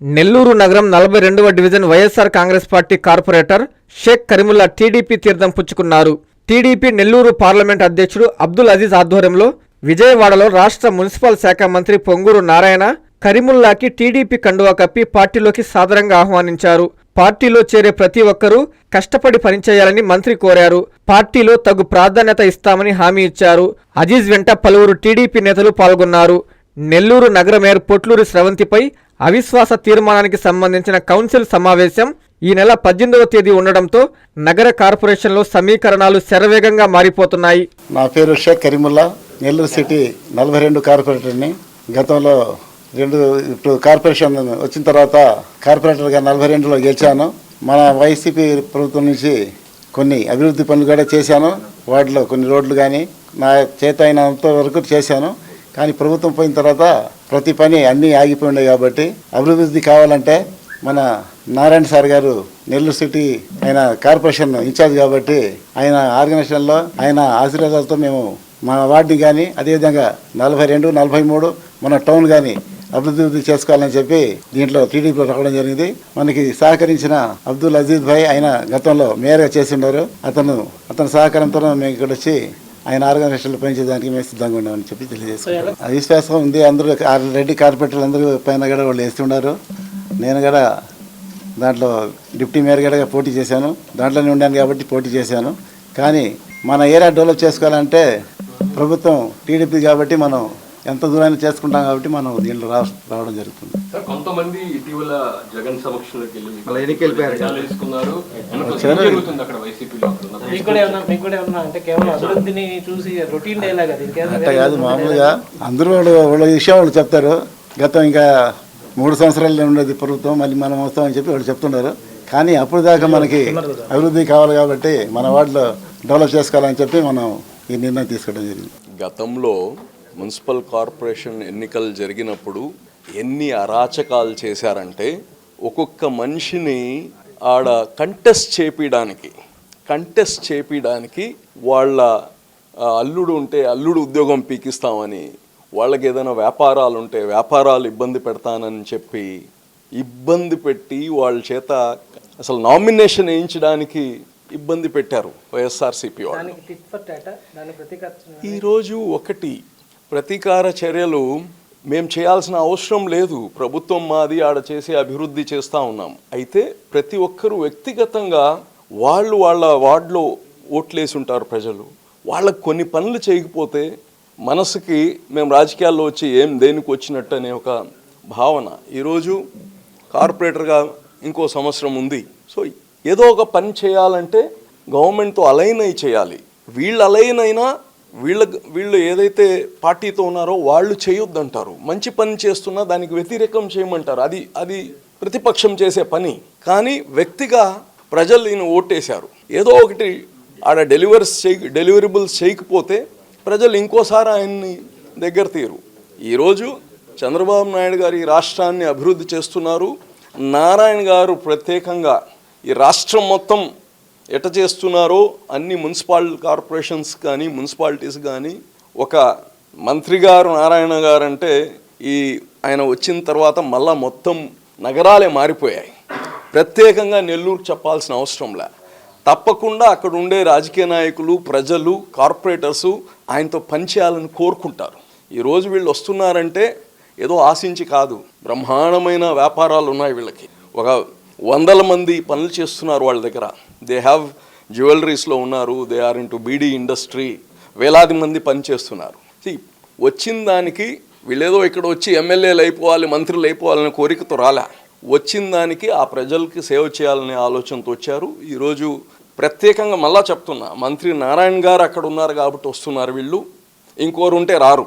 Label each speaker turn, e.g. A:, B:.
A: నెల్లూరు నగరం నలభై రెండవ division YSR Congress party corporator Shaik Karimulla TDP తీర్థం పుచ్చుకున్నారు. టీడీపీ నెల్లూరు పార్లమెంట్ అధ్యక్షుడు అబ్దుల్ అజీజ్ ఆధ్వర్యంలో విజయవాడలో రాష్ట్ర మున్సిపల్ శాఖ మంత్రి పొంగూరు నారాయణ కరీముల్లాకి టీడీపీ కండువా కప్పి పార్టీలోకి సాదరంగా ఆహ్వానించారు. పార్టీలో చేరే ప్రతి ఒక్కరూ కష్టపడి పనిచేయాలని మంత్రి కోరారు. పార్టీలో తగు ప్రాధాన్యత ఇస్తామని హామీ ఇచ్చారు. అజీజ్ వెంట పలువురు టీడీపీ నేతలు పాల్గొన్నారు. నెల్లూరు నగర మేయర్ పొట్లూరి స్రవంతిపై అవిశ్వాస తీర్మానానికి సంబంధించిన కౌన్సిల్ సమావేశం ఈ నెల పద్దెనిమిదవ తేదీ ఉండడంతో నగర కార్పొరేషన్లో సమీకరణాలు శరవేగంగా మారిపోతున్నాయి.
B: నా పేరు షేక్ కరీముల్లా. నెల్లూరు సిటీ నలభై రెండు కార్పొరేటర్ని. గతంలో రెండు ఇప్పుడు కార్పొరేషన్ వచ్చిన తర్వాత కార్పొరేటర్గా నలభై రెండులో గెలిచాను. మన వైసీపీ ప్రభుత్వం నుంచి కొన్ని అభివృద్ధి పనులు కూడా చేశాను. వాటిలో కొన్ని రోడ్లు కానీ నా చేత అయినంత వరకు చేశాను. కానీ ప్రభుత్వం పోయిన తర్వాత ప్రతి పని అన్నీ ఆగిపోయి కాబట్టి అభివృద్ధి కావాలంటే మన నారాయణ సార్ గారు నెల్లూరు సిటీ ఆయన కార్పొరేషన్ ఇన్ఛార్జ్ కాబట్టి ఆయన ఆర్గనైజేషన్లో ఆయన ఆశీర్వాదాలతో మేము మన వార్డుని కానీ అదేవిధంగా నలభై రెండు నలభై మూడు మన టౌన్ కానీ అభివృద్ధి చేసుకోవాలని చెప్పి దీంట్లో టీడీపీలో రావడం జరిగింది. మనకి సహకరించిన అబ్దుల్ అజీజ్ భాయ్ ఆయన గతంలో మేయర్గా చేసి ఉన్నారు అతను అతని సహకారంతో మేము ఇక్కడ వచ్చి ఆయన ఆర్గనైజేషన్లో పనిచేయడానికి మేము సిద్ధంగా ఉన్నామని చెప్పి తెలియజేసుకుంటాం ఆ విశ్వాసం ఉంది. అందరూ రెడ్డి కార్పొరేటర్లు అందరూ పైన కూడా వాళ్ళు వేస్తున్నారు నేను కూడా దాంట్లో డిప్యూటీ మేయర్ కూడా పోటీ చేశాను. దాంట్లోనే ఉండాను కాబట్టి పోటీ చేశాను. కానీ మన ఏరియా డెవలప్ చేసుకోవాలంటే ప్రభుత్వం టీడీపీ కాబట్టి మనం ఎంత దూరాన్ని చేసుకుంటాం కాబట్టి మనం దీంట్లో రా రావడం జరుగుతుంది.
C: సార్ కొంతమంది ఇటీవల జగన్ సమక్షంలోకి వెళ్ళి
D: అంటే
B: కాదు? మామూలుగా అందరూ వాళ్ళు వాళ్ళ విషయం వాళ్ళు చెప్తారు. గతం ఇంకా మూడు సంవత్సరాలు ఉండేది ప్రభుత్వం మళ్ళీ మనం వస్తామని చెప్పి వాళ్ళు చెప్తున్నారు. కానీ అప్పుడు దాకా మనకి అభివృద్ధి కావాలి కాబట్టి మన వాటిలో డెవలప్ చేసుకోవాలని చెప్పి మనం ఈ నిర్ణయం తీసుకోవడం జరిగింది.
E: గతంలో మున్సిపల్ కార్పొరేషన్ ఎన్నికలు జరిగినప్పుడు ఎన్ని అరాచకాలు చేశారంటే ఒక్కొక్క మనిషిని ఆడ కంటెస్ట్ చేపించడానికి కంటెస్ట్ చేపించడానికి వాళ్ళ అల్లుడు ఉంటే అల్లుడు ఉద్యోగం పీకిస్తామని వాళ్ళకి ఏదైనా వ్యాపారాలు ఉంటే వ్యాపారాలు ఇబ్బంది పెడతానని చెప్పి ఇబ్బంది పెట్టి వాళ్ళ చేత అసలు నామినేషన్ వేయించడానికి ఇబ్బంది పెట్టారు వైఎస్ఆర్సీపీ వాళ్ళు. ఈరోజు ఒకటి ప్రతీకార చర్యలు మేము చేయాల్సిన అవసరం లేదు. ప్రభుత్వం మాది ఆడ చేసి అభివృద్ధి చేస్తూ ఉన్నాం. అయితే ప్రతి ఒక్కరూ వ్యక్తిగతంగా వాళ్ళు వాళ్ళ వార్డులో ఓట్లేసి ఉంటారు ప్రజలు. వాళ్ళకు కొన్ని పనులు చేయకపోతే మనసుకి మేము రాజకీయాల్లో వచ్చి ఏం దేనికి వచ్చినట్టు అనే ఒక భావన. ఈరోజు కార్పొరేటర్గా ఇంకో సంవత్సరం ఉంది. సో ఏదో ఒక పని చేయాలంటే గవర్నమెంట్తో అలైన్ అయి చేయాలి. వీళ్ళు అలైన్ అయినా వీళ్ళ వీళ్ళు ఏదైతే పార్టీతో ఉన్నారో వాళ్ళు చేయొద్దంటారు. మంచి పని చేస్తున్నా దానికి వ్యతిరేకం చేయమంటారు. అది అది ప్రతిపక్షం చేసే పని. కానీ వ్యక్తిగా ప్రజలు ఈయన ఓటేశారు. ఏదో ఒకటి ఆడ డెలివర్స్ చేయ డెలివరబుల్స్ చేయకపోతే ప్రజలు ఇంకోసారి ఆయన్ని దగ్గర తీరు ఈరోజు చంద్రబాబు నాయుడు గారు ఈ రాష్ట్రాన్ని అభివృద్ధి చేస్తున్నారు. నారాయణ గారు ప్రత్యేకంగా ఈ రాష్ట్రం మొత్తం ఎట చేస్తున్నారో అన్ని మున్సిపల్ కార్పొరేషన్స్ కానీ మున్సిపాలిటీస్ కానీ ఒక మంత్రి గారు నారాయణ గారు అంటే ఈ ఆయన వచ్చిన తర్వాత మళ్ళా మొత్తం నగరాలే మారిపోయాయి. ప్రత్యేకంగా నెల్లూరు చెప్పాల్సిన అవసరం లే. తప్పకుండా అక్కడ ఉండే రాజకీయ నాయకులు ప్రజలు కార్పొరేటర్సు ఆయనతో పనిచేయాలని కోరుకుంటారు. ఈరోజు వీళ్ళు వస్తున్నారంటే ఏదో ఆశించి కాదు. బ్రహ్మాండమైన వ్యాపారాలు ఉన్నాయి వీళ్ళకి. ఒక వందల మంది పనులు చేస్తున్నారు వాళ్ళ దగ్గర. దే హ్యావ్ జ్యువెలరీస్లో ఉన్నారు. They are in to beedi industry వేలాది మంది పని చేస్తున్నారు. వచ్చిన దానికి వీళ్ళేదో ఇక్కడ వచ్చి ఎమ్మెల్యేలు అయిపోవాలి మంత్రులు అయిపోవాలనే కోరికతో రాలే. వచ్చిన దానికి ఆ ప్రజలకి సేవ చేయాలనే ఆలోచనతో వచ్చారు. ఈరోజు ప్రత్యేకంగా మళ్ళా చెప్తున్నా మంత్రి నారాయణ గారు అక్కడ ఉన్నారు కాబట్టి వస్తున్నారు వీళ్ళు. ఇంకోరు ఉంటే రారు.